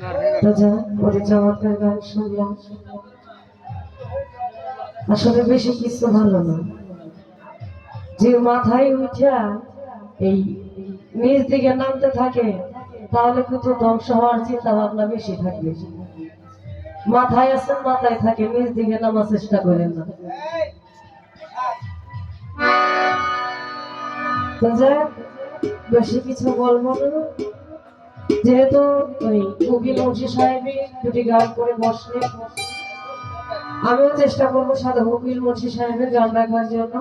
যা ওরে চমৎকার গান শুনলাম। আসলে বেশি কিছু ভালো না। যে মাথায় উঠা এই নিজ দিকে নামতে থাকে, তাহলে কিন্তু ধ্বংস হওয়ার চিন্তা ভাবনা বেশি থাকবে। মাথায় আছেন, মাথায় থাকে, নিজ দিকে নামার চেষ্টা করেন না। বেশি কিছু বলব না। যেহেতু ওই উকিল মুন্সি সাহেবই দুটি গান করে বসলে আমিও চেষ্টা করব সাদা উকিল মুন্সি সাহেবের গান রাখার জন্য।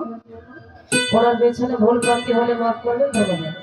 ওনার পেছনে ভুল প্রান্তি হলে মাফ করবেন, ধন্যবাদ।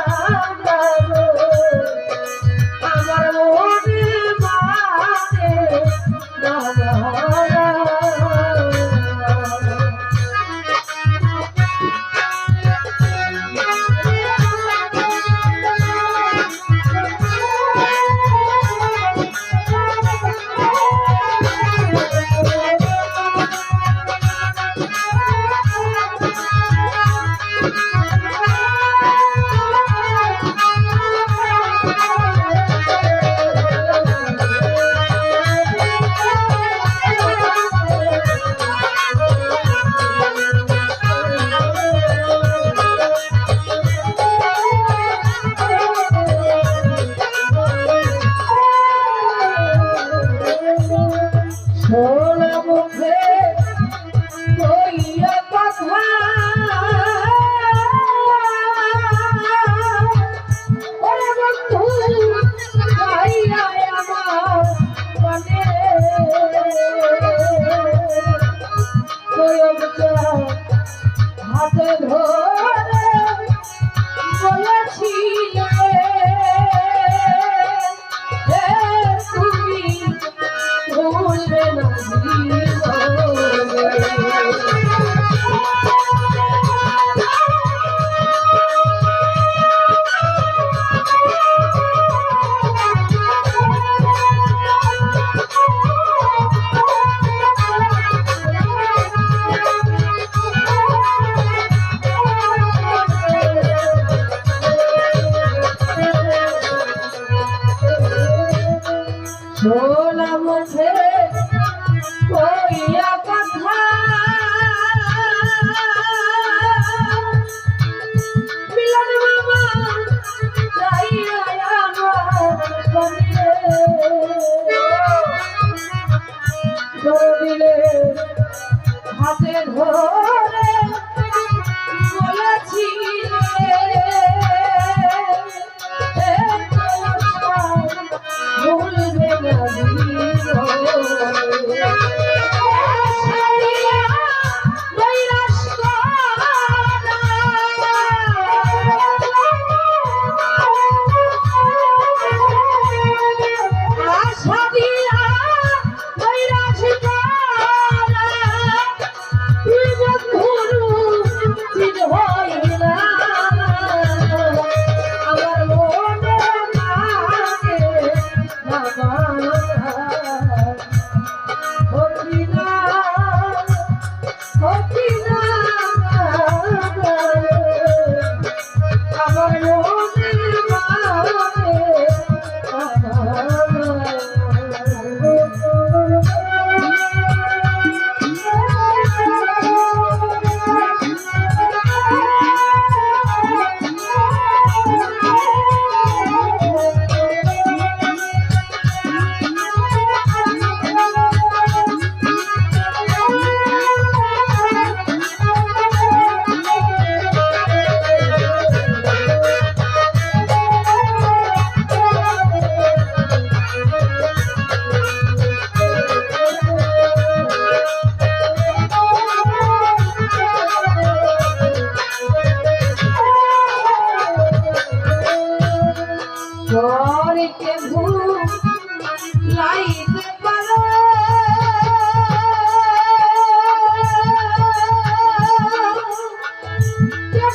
হাতে ধরে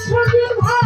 প্রতিভা